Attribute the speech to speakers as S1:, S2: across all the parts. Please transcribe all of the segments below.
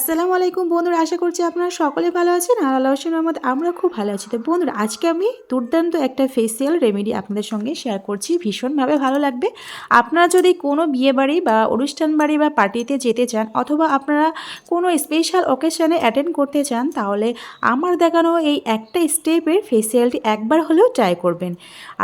S1: আসসালামু আলাইকুম বন্ধুরা, আশা করছি আপনারা সকলে ভালো আছেন। আর আল্লাহ হোসেন আমরা খুব ভালো আছি। তো বন্ধুরা, আজকে আমি দুর্দান্ত একটা ফেসিয়াল রেমেডি আপনাদের সঙ্গে শেয়ার করছি। ভীষণভাবে ভালো লাগবে। আপনারা যদি কোনো বিয়ে বাড়ি বা অনুষ্ঠান বাড়ি বা পার্টিতে যেতে চান অথবা আপনারা কোনো স্পেশাল অকেশনে অ্যাটেন্ড করতে চান, তাহলে আমার দেখানো এই একটা স্টেপের ফেসিয়ালটি একবার হলেও ট্রাই করবেন।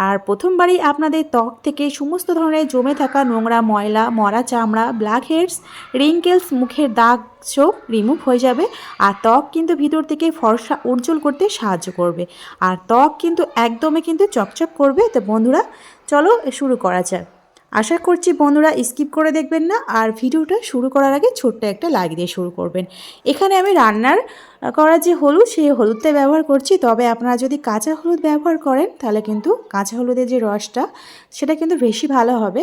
S1: আর প্রথমবারই আপনাদের ত্বক থেকে সমস্ত ধরনের জমে থাকা নোংরা ময়লা, মরা চামড়া ব্ল্যাক হেডস রিঙ্কেলস মুখের দাগ সব রিমুভ হয়ে যাবে। আর ত্বক কিন্তু ভিতর থেকে ফর্সা উজ্জ্বল করতে সাহায্য করবে। আর ত্বক কিন্তু একদমই কিন্তু চকচক করবে। তো বন্ধুরা, চলো শুরু করা যাক। আশা করছি বন্ধুরা স্কিপ করে দেখবেন না। আর ভিডিওটা শুরু করার আগে ছোট্ট একটা লাইক দিয়ে শুরু করবেন। এখানে আমি রান্নার করা যে হলুদ, সেই হলুদটা ব্যবহার করছি। তবে আপনারা যদি কাঁচা হলুদ ব্যবহার করেন, তাহলে কিন্তু কাঁচা হলুদের যে রসটা, সেটা কিন্তু বেশি ভালো হবে।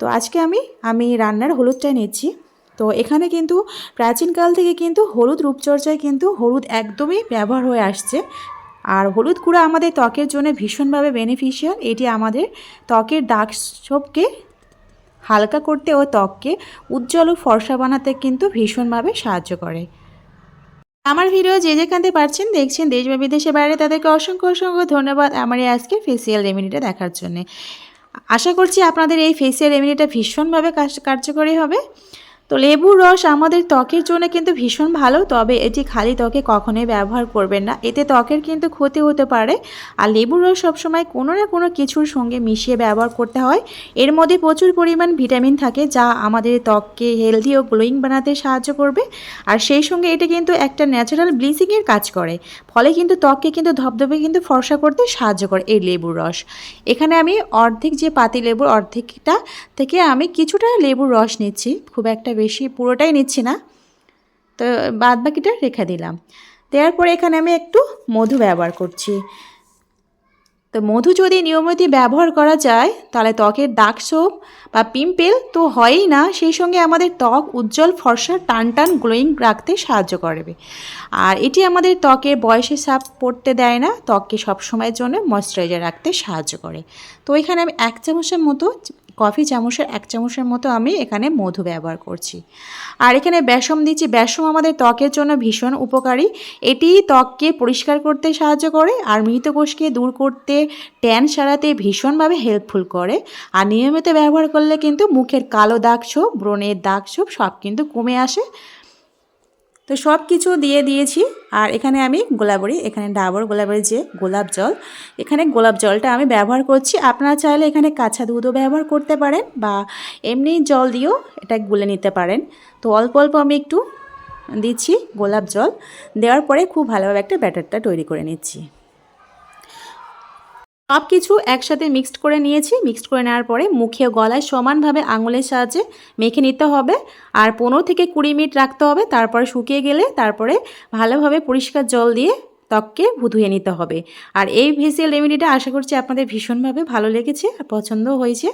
S1: তো আজকে আমি আমি রান্নার হলুদটাই নিচ্ছি। তো এখানে কিন্তু প্রাচীনকাল থেকে কিন্তু হলুদ রূপচর্চায় কিন্তু হলুদ একদমই ব্যবহার হয়ে আসছে। আর হলুদ গুঁড়া আমাদের ত্বকের জন্য ভীষণভাবে বেনিফিশিয়াল এটি আমাদের ত্বকের দাগ সবকে হালকা করতে ও ত্বককে উজ্জ্বল ও ফর্সা বানাতে কিন্তু ভীষণভাবে সাহায্য করে। আমার ভিডিও যে যেখানতে পারছেন দেখছেন দেশ বা বিদেশে বাইরে, তাদেরকে অসংখ্য অসংখ্য ধন্যবাদ আমার এই আজকে ফেসিয়াল রেমেডিটা দেখার জন্যে। আশা করছি আপনাদের এই ফেসিয়াল রেমেডিটা ভীষণভাবে কার্যকরী হবে। তো লেবুর রস আমাদের ত্বকের জন্য কিন্তু ভীষণ ভালো, তবে এটি খালি ত্বকে কখনোই ব্যবহার করবেন না। এতে ত্বকের কিন্তু ক্ষতি হতে পারে। আর লেবুর রস সবসময় কোনো না কোনো কিছুর সঙ্গে মিশিয়ে ব্যবহার করতে হয়। এর মধ্যে প্রচুর পরিমাণ ভিটামিন থাকে, যা আমাদের ত্বককে হেলদি ও গ্লোয়িং বানাতে সাহায্য করবে। আর সেই সঙ্গে এটা কিন্তু একটা ন্যাচারাল ব্লিচিংয়ের কাজ করে। ফলে কিন্তু ত্বককে কিন্তু ধবধবে কিন্তু ফর্সা করতে সাহায্য করে এই লেবুর রস। এখানে আমি অর্ধেক যে পাতি লেবুর, অর্ধেকটা থেকে আমি কিছুটা লেবুর রস নিচ্ছি। খুব একটা বেশি পুরোটাই নিচ্ছি না। তো বাদ বাকিটা রেখে দিলাম। দেওয়ার পরে এখানে আমি একটু মধু ব্যবহার করছি। তো মধু যদি নিয়মিত ব্যবহার করা যায়, তাহলে ত্বকের দাগ সোপ বা পিম্পেল তো হয়ই না, সেই সঙ্গে আমাদের ত্বক উজ্জ্বল, ফর্সা টান টান গ্লোয়িং রাখতে সাহায্য করবে। আর এটি আমাদের ত্বকের বয়সে সাপ পড়তে দেয় না, ত্বককে সবসময়ের জন্য ময়শ্চারাইজার রাখতে সাহায্য করে। তো এখানে আমি এক চামচের মতো কফি চামচের, এক চামচের মতো আমি এখানে মধু ব্যবহার করছি। আর এখানে বেসম দিচ্ছি বেসম আমাদের ত্বকের জন্য ভীষণ উপকারী। এটি ত্বককে পরিষ্কার করতে সাহায্য করে, আর মৃত কোষকে দূর করতে ট্যান সারাতে ভীষণভাবে হেল্পফুল করে। আর নিয়মিত ব্যবহার করলে কিন্তু মুখের কালো দাগ ছোপ, ব্রণের দাগ ছোপ, সব কিন্তু কমে আসে। তো সব কিছু দিয়ে দিয়েছি। আর এখানে আমি গোলাবরি এখানে ডাবর গোলাবরির যে গোলাপ জল, এখানে গোলাপ জলটা আমি ব্যবহার করছি। আপনারা চাইলে এখানে কাঁচা দুধও ব্যবহার করতে পারেন বা এমনি জল দিয়েও এটা গুলে নিতে পারেন। তো অল্প অল্প আমি একটু দিচ্ছি গোলাপ জল। দেওয়ার পরে খুব ভালোভাবে একটা ব্যাটারটা তৈরি করে নিচ্ছি। সব কিছু একসাথে মিক্সড করে নিয়েছি। মিক্সড করে নেওয়ার পরে মুখে গলায় সমানভাবে আঙুলের সাহায্যে মেখে নিতে হবে। আর পনেরো থেকে কুড়ি মিনিট রাখতে হবে। তারপরে শুকিয়ে গেলে তারপরে ভালোভাবে পরিষ্কার জল দিয়ে ত্বককে ধুয়ে নিতে হবে। আর এই ফেসিয়াল রেমেডিটা আশা করছি আপনাদের ভীষণভাবে ভালো লেগেছে আর পছন্দও হয়েছে।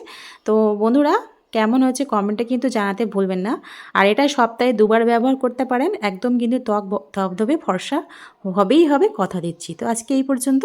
S1: তো বন্ধুরা, কেমন হয়েছে কমেন্টে কিন্তু জানাতে ভুলবেন না। আর এটা সপ্তাহে দুবার ব্যবহার করতে পারেন। একদম কিন্তু ত্বক ধবধবে ফর্সা হবেই হবে, কথা দিচ্ছি। তো আজকে এই পর্যন্ত।